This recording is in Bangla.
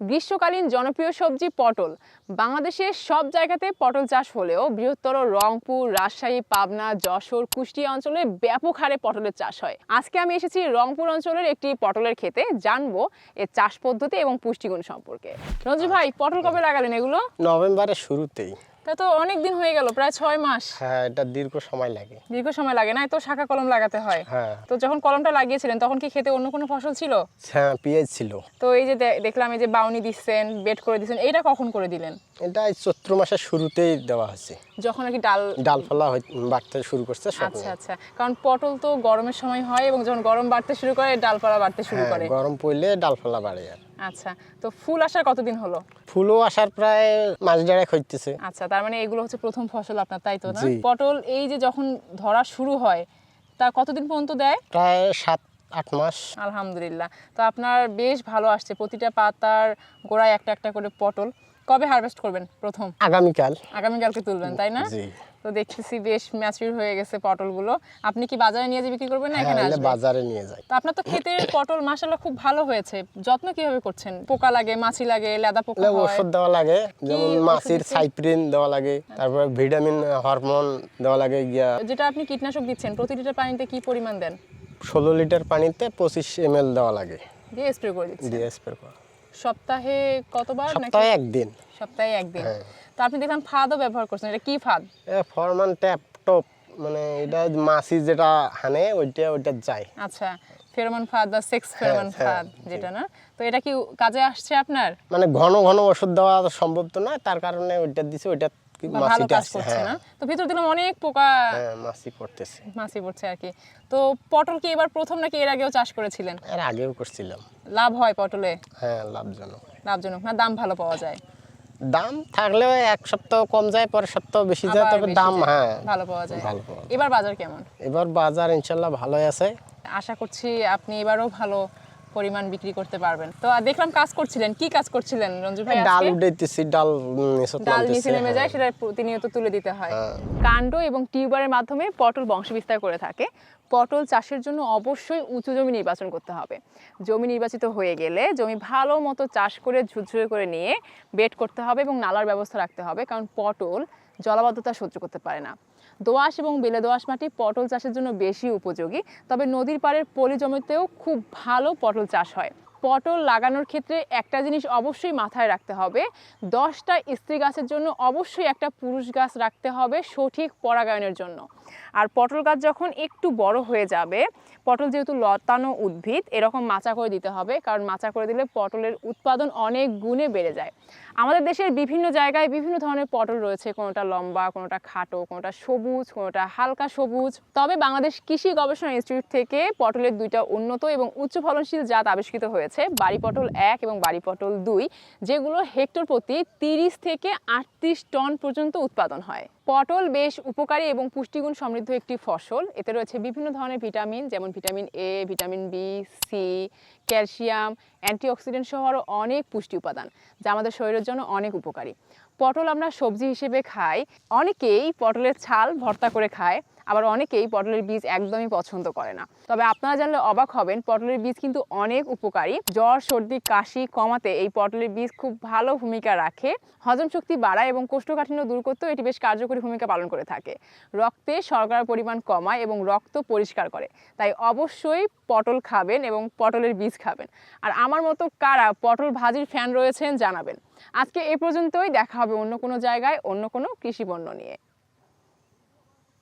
গ্রীষ্মকালীন জনপ্রিয় সবজি পটল। বাংলাদেশের সব জায়গাতে পটল চাষ হলেও বৃহত্তর রংপুর, রাজশাহী, পাবনা, যশোর, কুষ্টিয়া অঞ্চলে ব্যাপক হারে পটলের চাষ হয়। আজকে আমি এসেছি রংপুর অঞ্চলের একটি পটলের খেতে জানব এর চাষ পদ্ধতি এবং পুষ্টিগুণ সম্পর্কে। রঞ্জু ভাই, পটল কবে লাগালেন এগুলো? নভেম্বরের শুরুতেই। তা তো অনেক দিন হয়ে গেল প্রায় ছয় মাস। হ্যাঁ এটা দীর্ঘ সময় লাগে। দীর্ঘ সময় লাগে না তো শাখা কলম লাগাতে হয়। হ্যাঁ। তো যখন কলমটা লাগিয়েছিলেন তখন কি খেতে অন্য কোনো ফসল ছিল? হ্যাঁ পেঁয়াজ ছিল। তো এই যে দেখলাম এই যে বাউনি দিচ্ছেন বেড করে দিচ্ছেন এইটা কখন করে দিলেন? এটা চৈত্র মাসের শুরুতেই দেওয়া হয়েছে। যখন আর কি ডাল ডালফলা হই- বাড়তে শুরু করছে সব আচ্ছা আচ্ছা। কারণ পটল তো গরমের সময় হয় এবং যখন গরম বাড়তে শুরু করে ডালপালা বাড়তে শুরু হ্যাঁ, করে। গরম পড়লে ডালফলা বাড়ে আর আচ্ছা তো ফুল আসার কতদিন হলো? ফুলও আসার প্রায় মাস দেড়েক হইতেছে। আচ্ছা তার মানে এগুলো হচ্ছে প্রথম ফসল আপনার তাই তো না? পটল এই যে যখন ধরা শুরু হয় তা কতদিন পর্যন্ত দেয়? প্রায় সাত আট মাস। আলহামদুলিল্লাহ। তো আপনার বেশ ভালো আসছে প্রতিটা পাতার গোড়ায় একটা একটা করে পটল। কবে হারভেস্ট করবেন প্রথম? আগামীকাল। আগামীকালকে তুলবেন তাই না? জি। তো দেখতেছি বেশ ম্যাচিউর হয়ে গেছে পটলগুলো। আপনি কি বাজারে নিয়ে যে বিক্রি করবেন না হ্যাঁ এখানে আসবে বাজারে নিয়ে যাই। তো আপনার তো ক্ষেতের পটল মাসাল্লাহ খুব ভালো হয়েছে। যত্ন কীভাবে করছেন? পোকা লাগে মাছি লাগে লেদা পোকা হয়? ওষুধ দেওয়া লাগে যেমন মাছির সাইপ্রিন দেওয়া লাগে তারপরে ভিটামিন হরমোন দেওয়া লাগে গিয়া যেটা আপনি কীটনাশক দিচ্ছেন প্রতি লিটার পানিতে কি পরিমাণ দেন? ষোলো লিটার পানিতে পঁচিশ এম দেওয়া লাগে। দিয়ে স্প্রে করে দিচ্ছেন? দিয়ে স্প্রে করা। সপ্তাহে কতবার সপ্তাহে একদিন। সপ্তাহে একদিন। হ্যাঁ। তো আপনি দেখলাম ফাঁদও ব্যবহার করছেন এটা কি ফাদ? ফরমান ট্যাপ টপ মানে এটা মাছি যেটা হানে ওইটা ওইটা যায়। আচ্ছা ফেরোমন ফাদ বা সেক্স ফেরোমন ফাঁদ ফাদ যেটা না? তো এটা কি কাজে আসছে আপনার? মানে ঘন ঘন ওষুধ দেওয়া সম্ভব তো নয় তার কারণে ওইটা দিছে ওইটা ভালো কাজ করছে হ্যাঁ। না? তো ভিতর দিলাম অনেক পোকা হ্যাঁ মাছি পড়তেছে। মাছি পড়ছে আর কি। তো পটল কি এবার প্রথম নাকি এর আগেও চাষ করেছিলেন? এর আগেও করছিলাম। লাভ হয় পটলে? হ্যাঁ লাভজনক। লাভজনক না দাম ভালো পাওয়া যায়? দাম থাকলেও এক সপ্তাহ কম যায় পরের সপ্তাহ বেশি যায় তবে দাম হ্যাঁ ভালো পাওয়া যায়। ভালো পাওয়া। এবার বাজার কেমন? এবার বাজার ইনশাল্লাহ ভালোই আছে। আশা করছি আপনি এবারও ভালো পরিমাণ বিক্রি করতে পারবেন। তো দেখলাম কাজ করছিলেন। কি কাজ করছিলেন? রঞ্জু ভাই ডাল উঠাইতেছি ডাল ডাল নিচে নেমে হ্যাঁ। যায় সেটা প্রতিনিয়ত তুলে দিতে হয়। হ্যাঁ। কাণ্ড এবং টিউবারের মাধ্যমে পটল বংশবিস্তার করে থাকে। পটল চাষের জন্য অবশ্যই উঁচু জমি নির্বাচন করতে হবে। জমি নির্বাচিত হয়ে গেলে জমি ভালো মতো চাষ করে ঝুরঝুরে করে নিয়ে বেড করতে হবে এবং নালার ব্যবস্থা রাখতে হবে। কারণ পটল জলাবদ্ধতা সহ্য করতে পারে না। দোআঁশ এবং বেলে দোআঁশ মাটি পটল চাষের জন্য বেশি উপযোগী, তবে নদীর পাড়ের পলি জমিতেও খুব ভালো পটল চাষ হয়। পটল লাগানোর ক্ষেত্রে একটা জিনিস অবশ্যই মাথায় রাখতে হবে, দশটা স্ত্রী গাছের জন্য অবশ্যই একটা পুরুষ গাছ রাখতে হবে সঠিক পরাগায়নের জন্য। আর পটল গাছ যখন একটু বড় হয়ে যাবে, পটল যেহেতু লতানো উদ্ভিদ, এরকম মাচা করে দিতে হবে, কারণ মাচা করে দিলে পটলের উৎপাদন অনেক গুণে বেড়ে যায়। আমাদের দেশের বিভিন্ন জায়গায় বিভিন্ন ধরনের পটল রয়েছে, কোনোটা লম্বা, কোনোটা খাটো, কোনোটা সবুজ, কোনোটা হালকা সবুজ। তবে বাংলাদেশ কৃষি গবেষণা ইনস্টিটিউট থেকে পটলের দুইটা উন্নত এবং উচ্চ ফলনশীল জাত আবিষ্কৃত হয়েছে, বাড়ি পটল এক এবং বাড়ি পটল দুই, যেগুলো হেক্টর প্রতি তিরিশ থেকে আটত্রিশ টন পর্যন্ত উৎপাদন হয়। পটল বেশ উপকারী এবং পুষ্টিগুণ সমৃদ্ধ একটি ফসল। এতে রয়েছে বিভিন্ন ধরনের ভিটামিন, যেমন vitamin A vitamin B C calcium, antioxidant সহ আরও অনেক পুষ্টি উপাদান, যা আমাদের শরীরের জন্য অনেক উপকারী। পটল আমরা সবজি হিসেবে খাই। অনেকেই পটলের ছাল ভর্তা করে খায়, আবার অনেকেই পটলের বীজ একদমই পছন্দ করে না। তবে আপনারা জানলে অবাক হবেন, পটলের বীজ কিন্তু অনেক উপকারী। জ্বর, সর্দি, কাশি কমাতে এই পটলের বীজ খুব ভালো ভূমিকা রাখে। হজম শক্তি বাড়ায় এবং কোষ্ঠকাঠিন্য দূর করতেও এটি বেশ কার্যকরী ভূমিকা পালন করে থাকে। রক্তে শর্করার পরিমাণ কমায় এবং রক্ত পরিষ্কার করে। তাই অবশ্যই পটল খাবেন এবং পটলের বীজ খাবেন। আর আমার মতো কারা পটল ভাজির ফ্যান রয়েছেন জানাবেন। আজকে এ পর্যন্তই দেখা হবে অন্য কোনো জায়গায় অন্য কোনো কৃষি পণ্য নিয়ে।